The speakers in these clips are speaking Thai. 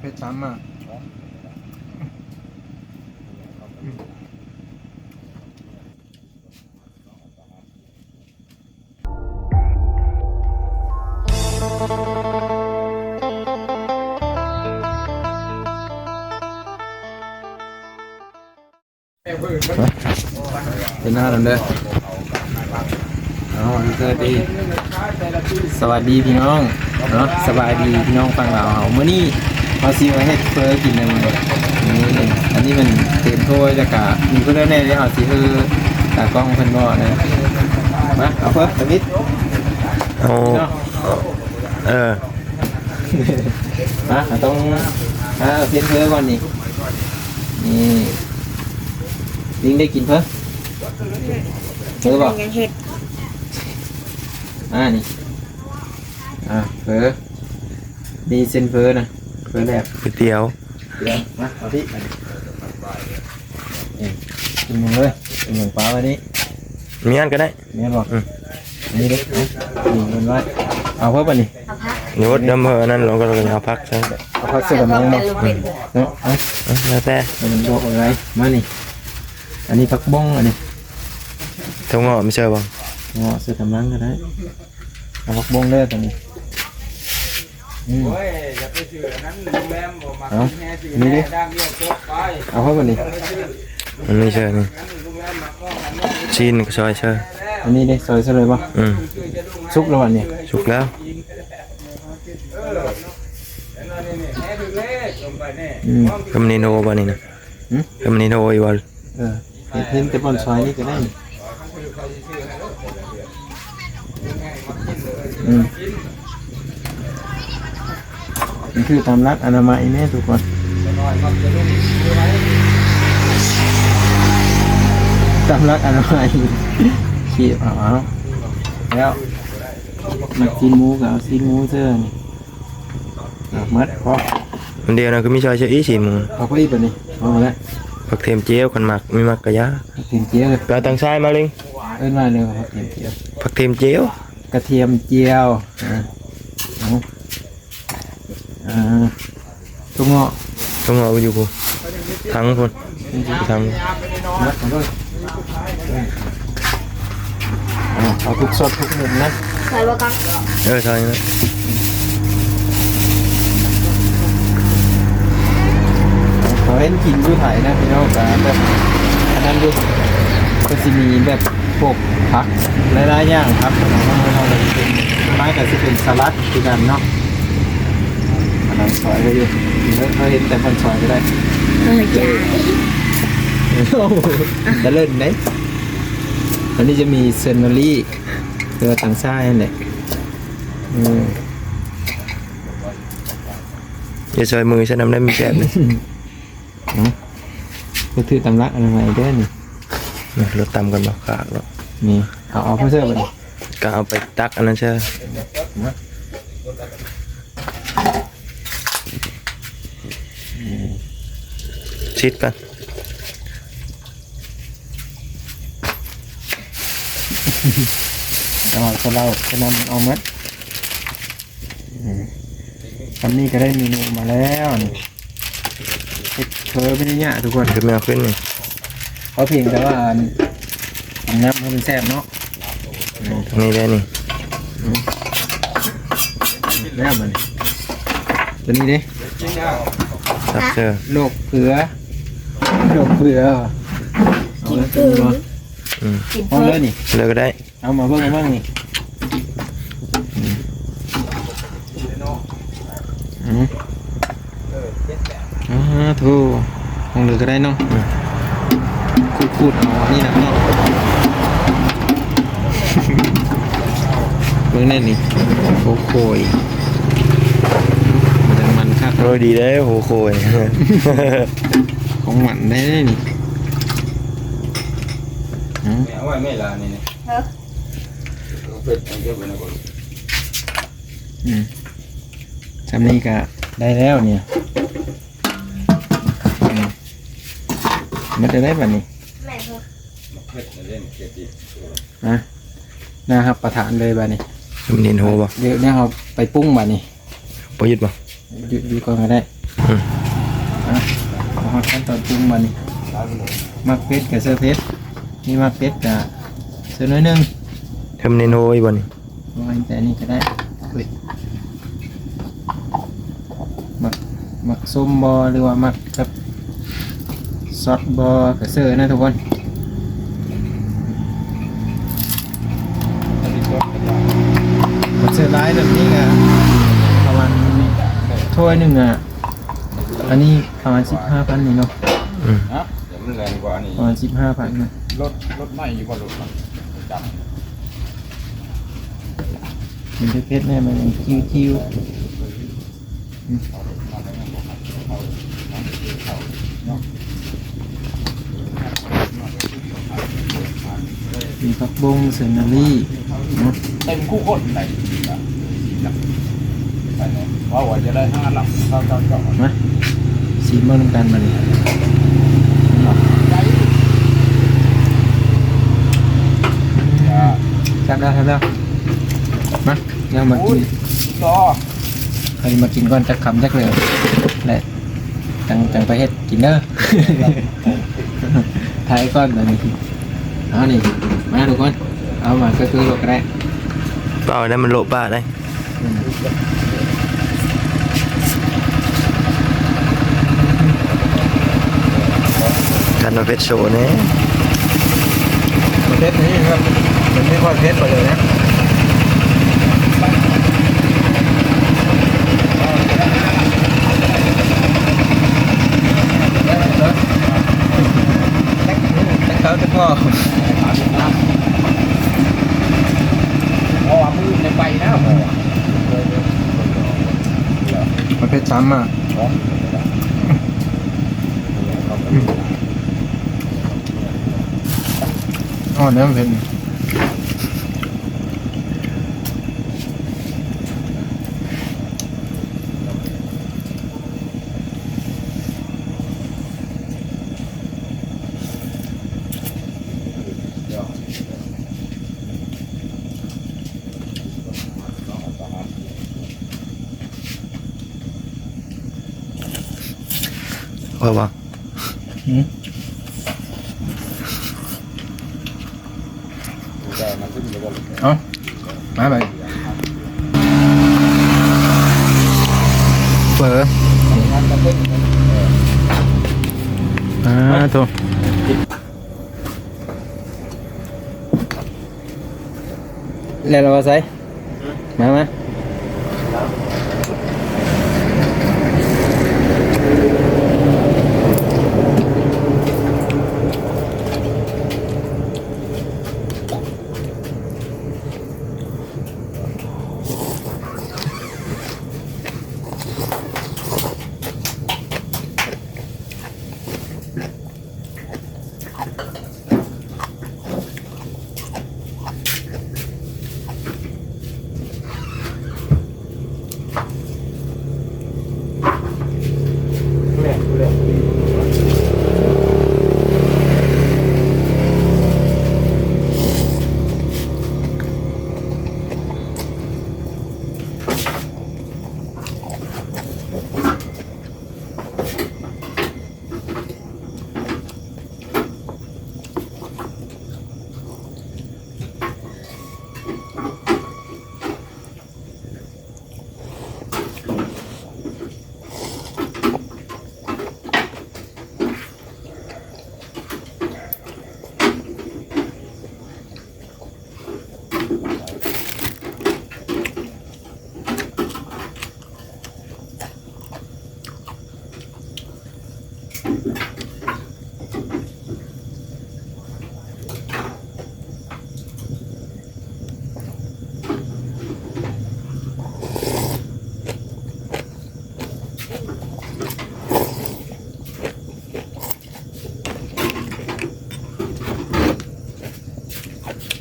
เพชรซ้ำอะเป็นหน้านั่นเด้อ๋อสวัสดี สวัสดีพี่น้องเนาะสบายดีพี่น้องฟังเราเมื้อนี้ เราซิมาเฮ็ดเฟอกินนึงนี่อันนี้มันเต็มถ้วยแล้วก็มีเพิ่อนแน่ๆได้เอาสิคือตากล้องเพิ่อนบ่นะมาเอาเพิ่นสวิตเอาเนาะเออมาต้องอ่าเพียนเฟอก่อนนี่นี่ลิงได้กินเพิ่นเฟอบ่ยังเห็ดอ่านี่อ่าเฟอมีเส้นเฟอนะ เฟอแรกก๋วยเตี๋ยวเดี๋ยวมาเอาที่มานี่กินหนึ่งเลยกินหนึ่งปลาวันนี้มีอันก็ได้เนี่ยบอกอืมอันนี่เด็กนี่เงินไว้เอาเพิ่มป่ะนี่เอาพักเดี๋ยวดำเภอนั่นเราก็เลยเอาพักใช่เอาพักเสื้อกับมังเป็เนาะนลูกเป็นเนาะเอาแล้วแต่มันบอกอะไรมานี่อันนี้พักบ้องอันนี้ทงเงาะไม่ใช่บ้างเงาะเสื้อกับมังก็ได้เอาพักบ้องเด้อตัวนี้อืม โอ้ยอย่าไปเชื่อนั้นโรงแรมบอกมาเอาแม่สิอันนี้ดิแม่ดังเดียวจบไปเอาเพิ่มป่ะนี่มันไม่ใช่นี่งั้นโรงแรมมาก็อันนี้ชีนก็ซอยเชื่ออันนี้ได้ซอยซะเลยป่ะอืมซุกแล้ววันนี้สุกแล้วแล้วนี่นี่แม่ดูเลขลงไปแน่อืมกำนิโนบ้านี่นะหืมกำนิโนอีวันเออเห็นเห็นแต่บอลซอยนี่ก็ได้นี่อืมนี่ คือตามรักอนามัยแน่ทุกคนตามรักอนามัยขีบเอาเอาแล้วมาซีนหมูกับเอาซีนหมูเสื้อนี่เอามัดพอมันเดียวนะก็มีซอยเชื่ออีสีหมูเอาไปอีกปะนี่เอามาแล้วผักเทียมเจียวคนหมักมีมักกะยะเทียมเจียวเลยไปเอาตังซ้ายมาลิงเอิ้นมาเลยครับเทียมเจียวผักเทียมเจียวกระเทียมเจียวอ่าเอาอ่า ตุ้งเงาะทงเงาะไปอยู่กูทั้งคนทั้งนะเอาด้วยเอาเอาทุกสดทุกมุมนะใส่บะกังเออซอยนะขอเห็นกินด้วยไถ่นะพี่น้องแต่แบบอันนั้นด้วยก็จะมีแบบพวกผักหลายๆอย่างครับเราเราเราเป็นไม้กับที่เป็นสลัดคือกันเนาะ อันซอยก็อยู่เขาเห็นแต่คนซอยก็ได้เออจ้าจะเล่นไหมอันนี้จะมีเซนนารี่ตัวต่างชาตินั่นแหละอืมอย่าซอยมือฉันนำได้มีแสบเลยก็ถือตำรักอะไรมาเด้อนี่รถตำกันมาขาดแล้วนี่เอาเอาเพื่อเสื้อไปก็เอาไปตักอันนั้นใช่ ชิดกันเอาจะเล่าจะนำเอามัดอืมคำนี้ก็ได้เมนูมาแล้วนี่เฮ็ดเคยไม่ได้ยากทุกคนคือไม่เอาขึ้นนี่เขาเพียงแต่ว่าอันน้ำให้มันแซ่บเนาะอืมตรงนี้ได้นี่แล้วมันตัวนี้เด้ตักเจอโรคเผือ โรคเผือเอาเลยตัวนี้มาอืมกินเอาเพิ่เลยมนี่ เลยก็ได้เอามาเบิ่งเอาบ้างนี่อืมอ่าถูกของเหลือก็ได้เนาะคูดคูดๆเอาอันนี่นะเนาะเบิ่งแน่นี่โอ้โหยมันจะมันคักโรยดีได้โหโคย ของหมันได้แน่นี่อืมแม่เอาไว้ไม่ลานี่นี่เออเป็ดเอาเก็บไว้นะก่อนอืมจำนี้ก็ได้แล้วเนี่ยอืมมันจะได้แบบนี้แม่เพิ่มเป็ดเอาเล่นเก็บดินะนะครับประธานเลยแบบนี้มันเห็นโหบ่เดี๋ยวเนี่ยเราไปปรุ้งแบบนี้ปยึดบ่หยุดหยุดก่อนก็ได้อืมอะ เอาฮอดขั้นตอนปรุงมานี่มักเป็ดกับเสื้อเพชรนี่มักเป็ดกับเสื้อน้อยหนึงทำในโนอีบ่นี่วางแต่นี่ก็ได้เฮ้ยมักมักส้มบอหรือว่ามักกับซอสบอกระเซอร์นะทุกคนกระเซอร์ร้ายแบบนี้ก็ประมาณถ้วยหนึ่งอะ อันนี้ประมาณสิบห้าพันนี่เนาะอืมฮะเดี๋ยวมันแรงกว่านี่ประมาณสิบห้าพันนะรถรถไหม้อยู่บนรถมันจับมันจะเพชรแน่มันยังคิ้วคิ้วมีผักบุ้งเซนนารี่เนาะเต็มคู่คนไหนว่าว่าจะได้ห้าหลักเท่าเท่าเท่ามาสีมันำกันมาเลยจับได้ครับแล้วมาเดี๋ยวมากินรอใครมากินก่อนจักคำจักเลยแหละจังจังไปเฮ็ดกินเด้อถ่ายก้อนตัวนี้เอานี่มาทุกคนเอามาก็คือโลกแรกเปล่าได้มันโลบ้าได้ การมาเพชรโชว์นี่ยประเทศนี้ครับมันไม่ค่อยเพชรไปเลยนะเขาจะพ่อเพราะว่ามือในไปนะหมอประเภทซ้ำอะ อ๋อเนื้อมันเป็นว่าว่า แต่มันขึ้นไปบน เอามาไป เปิด มันจะขึ้น อ่าตัว แล้วเราใส่มามา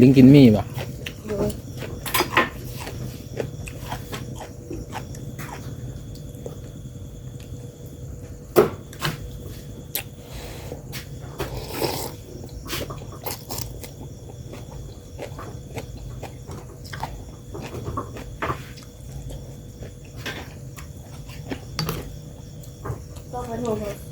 ลิงกินมี่ป่ะต้องไปโทร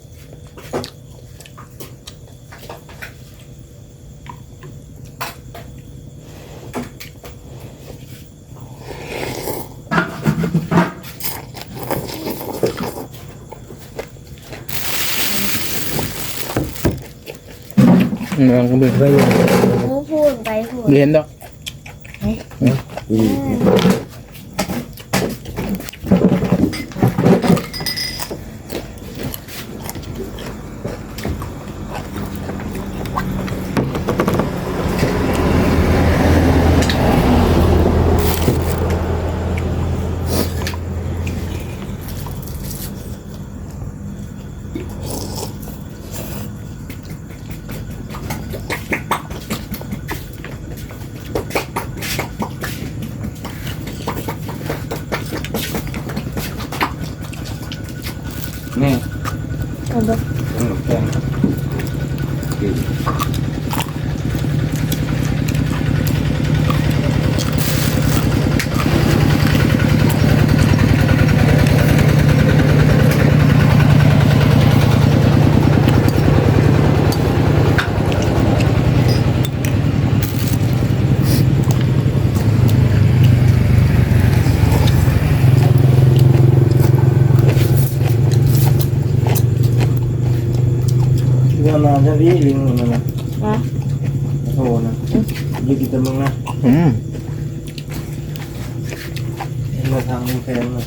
มองก็เบิ่งไปอยู่มูพูดไปพูดเรียนดอกนี่ เรื่งนอนใช่พี่ลิงมันนะฮะโทนะยืดกินตะมึงนะอืมมาทางมึงแฟนนะ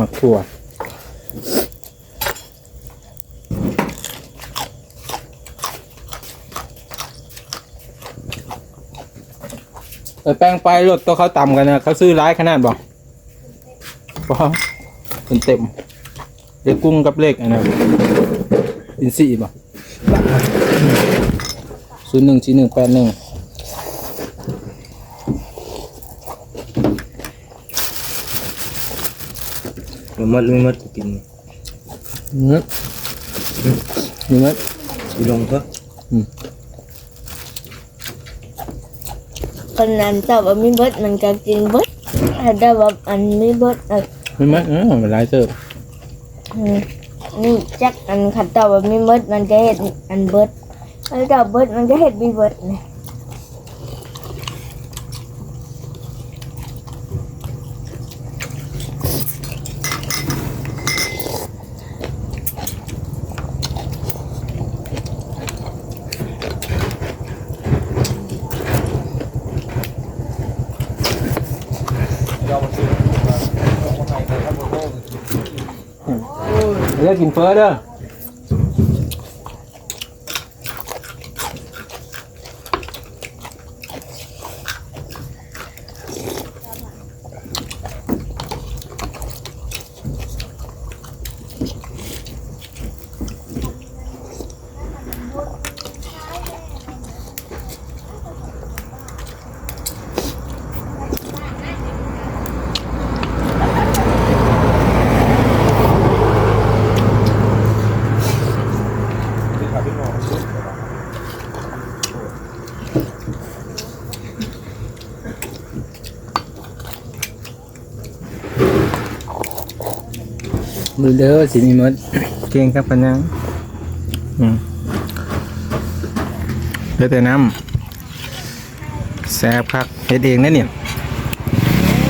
มักถั่วเออแป้งไปรถตัวเขาต่ำกันนะเขาซื้อร้ายขนาดบอกว้าวเป็นเต็มเด็กกุ้งกับเลขอันนั้นอินสี่บ่ศูนย์หนึ่งสี่หนึ่งแปดหนึ่ง มันมัดลุงมัดกินเนื้อเนื้ออีลงก็คนนั้นตอบว่ามีเบิดมันก็กินเบิดถ้าได้ว่าอันมีเบิดเออไม่ไหมเออมันหลายเติบอืมนี่จักอันขัดตอบว่ามีเบิดมันก็เฮ็ดอันเบิดถ้าตอบเบิดมันก็เฮ็ดมีเบิดนะเลือกกินเฟอเด้อ มือเด้อสิมีมดเก่งครับปัญญังอืมเหลือแต่น้ำแซ่บคักเฮ็ดเองนะเนี่ย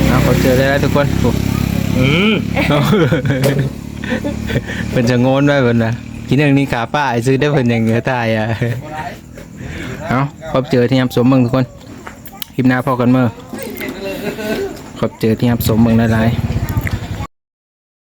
เอาขอเจอได้แล้วทุกคนโอ้อืมเป็นจะโงนไว้เพิ่นนะกินอย่างนี้ขาป้าไอ้ซื้อได้เพิ่นอย่างเงือตายอะเอาพบเจอที่ยับสมเบิ่งทุกคนคลิปหน้าพอกันเมื่อขอบเจอที่ยับสมเบิ่งหลายๆ